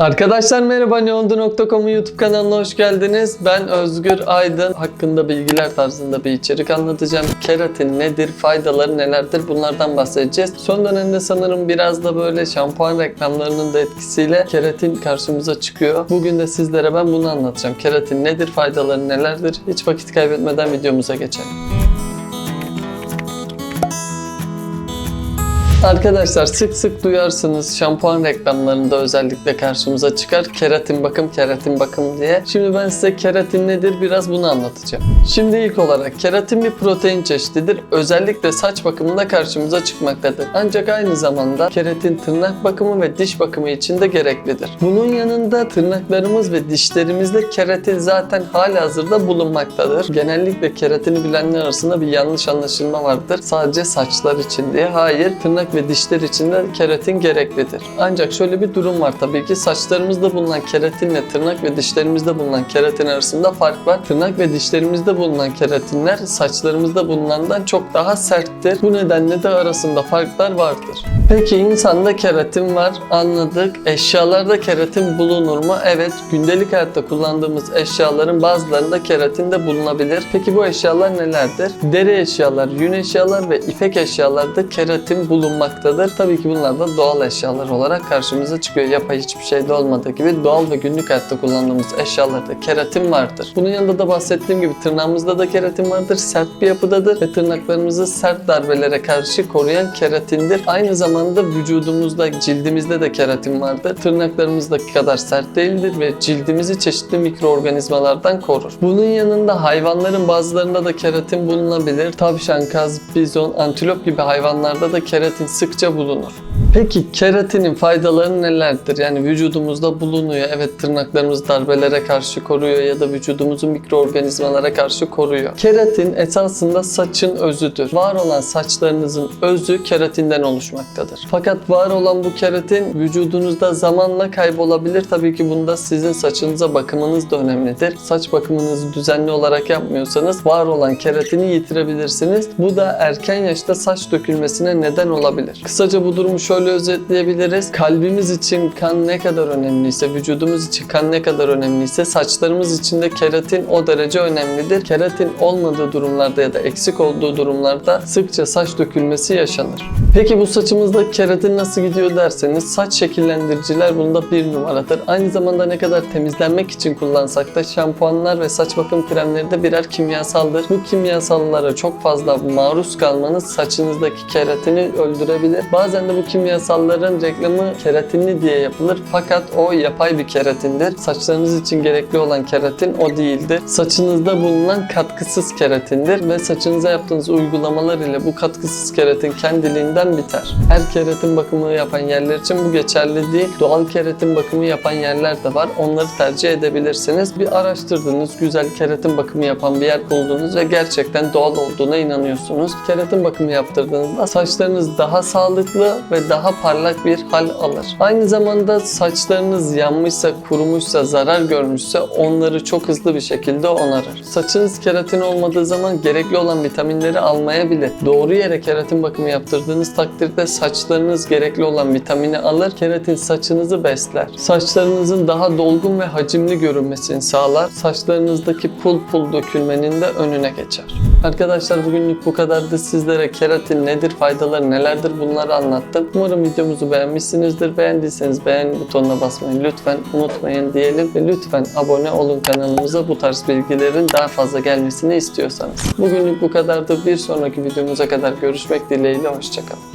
Arkadaşlar merhaba neondu.com'un YouTube kanalına hoş geldiniz. Ben Özgür Aydın. Hakkında bilgiler tarzında bir içerik anlatacağım. Keratin nedir, faydaları nelerdir bunlardan bahsedeceğiz. Son dönemde sanırım biraz da böyle şampuan reklamlarının da etkisiyle keratin karşımıza çıkıyor. Bugün de sizlere ben bunu anlatacağım. Keratin nedir, faydaları nelerdir? Hiç vakit kaybetmeden videomuza geçelim. Arkadaşlar sık sık duyarsınız şampuan reklamlarında özellikle karşımıza çıkar. Keratin bakım, keratin bakım diye. Şimdi ben size keratin nedir biraz bunu anlatacağım. Şimdi ilk olarak keratin bir protein çeşididir. Özellikle saç bakımında karşımıza çıkmaktadır. Ancak aynı zamanda keratin tırnak bakımı ve diş bakımı için de gereklidir. Bunun yanında tırnaklarımız ve dişlerimizde keratin zaten halihazırda bulunmaktadır. Genellikle keratini bilenler arasında bir yanlış anlaşılma vardır. Sadece saçlar için diye. Hayır, tırnak ve dişler için de keratin gereklidir. Ancak şöyle bir durum var tabii ki saçlarımızda bulunan keratinle tırnak ve dişlerimizde bulunan keratin arasında fark var. Tırnak ve dişlerimizde bulunan keratinler saçlarımızda bulunandan çok daha serttir. Bu nedenle de arasında farklar vardır. Peki insanda keratin var anladık. Eşyalarda keratin bulunur mu? Evet gündelik hayatta kullandığımız eşyaların bazılarında keratin de bulunabilir. Peki bu eşyalar nelerdir? Deri eşyalar, yün eşyalar ve ipek eşyalarda keratin bulunmaktadır. Tabii ki bunlar da doğal eşyalar olarak karşımıza çıkıyor. Yapay hiçbir şeyde olmadığı gibi doğal ve günlük hayatta kullandığımız eşyalarda keratin vardır. Bunun yanında da bahsettiğim gibi tırnağımızda da keratin vardır. Sert bir yapıdadır ve tırnaklarımızı sert darbelere karşı koruyan keratindir. Aynı zamanda vücudumuzda, cildimizde de keratin vardır. Tırnaklarımızdaki kadar sert değildir ve cildimizi çeşitli mikroorganizmalardan korur. Bunun yanında hayvanların bazılarında da keratin bulunabilir. Tavşan, kaz, bizon, antilop gibi hayvanlarda da keratin sıkça bulunur. Peki keratinin faydaları nelerdir? Yani vücudumuzda bulunuyor. Evet tırnaklarımız darbelere karşı koruyor ya da vücudumuzu mikroorganizmalara karşı koruyor. Keratin esasında saçın özüdür. Var olan saçlarınızın özü keratinden oluşmaktadır. Fakat var olan bu keratin vücudunuzda zamanla kaybolabilir. Tabii ki bunda sizin saçınıza bakımınız da önemlidir. Saç bakımınızı düzenli olarak yapmıyorsanız var olan keratini yitirebilirsiniz. Bu da erken yaşta saç dökülmesine neden olabilir. Kısaca bu durumu şöyle özetleyebiliriz. Kalbimiz için kan ne kadar önemliyse, vücudumuz için kan ne kadar önemliyse saçlarımız için de keratin o derece önemlidir. Keratin olmadığı durumlarda ya da eksik olduğu durumlarda sıkça saç dökülmesi yaşanır. Peki bu saçımızda keratin nasıl gidiyor derseniz saç şekillendiriciler bunda bir numaradır. Aynı zamanda ne kadar temizlenmek için kullansak da şampuanlar ve saç bakım kremleri de birer kimyasaldır. Bu kimyasallara çok fazla maruz kalmanız saçınızdaki keratini öldürebilir. Bazen de bu kimyasalların reklamı keratinli diye yapılır fakat o yapay bir keratindir. Saçlarınız için gerekli olan keratin o değildir. Saçınızda bulunan katkısız keratindir ve saçınıza yaptığınız uygulamalar ile bu katkısız keratin kendiliğinden biter. Her keratin bakımı yapan yerler için bu geçerli değil. Doğal keratin bakımı yapan yerler de var. Onları tercih edebilirsiniz. Bir araştırdınız, güzel keratin bakımı yapan bir yer buldunuz ve gerçekten doğal olduğuna inanıyorsunuz. Keratin bakımı yaptırdığınızda saçlarınız daha sağlıklı ve daha parlak bir hal alır. Aynı zamanda saçlarınız yanmışsa, kurumuşsa, zarar görmüşse onları çok hızlı bir şekilde onarır. Saçınız keratin olmadığı zaman gerekli olan vitaminleri almayabilir. Doğru yere keratin bakımı yaptırdığınız takdirde saçlarınız gerekli olan vitamini alır. Keratin saçınızı besler. Saçlarınızın daha dolgun ve hacimli görünmesini sağlar. Saçlarınızdaki pul pul dökülmenin de önüne geçer. Arkadaşlar bugünlük bu kadardı. Sizlere keratin nedir, faydaları nelerdir bunları anlattım. Umarım videomuzu beğenmişsinizdir. Beğendiyseniz beğen butonuna basmayı lütfen unutmayın diyelim. Ve lütfen abone olun kanalımıza bu tarz bilgilerin daha fazla gelmesini istiyorsanız. Bugünlük bu kadardı. Bir sonraki videomuza kadar görüşmek dileğiyle. Hoşçakalın.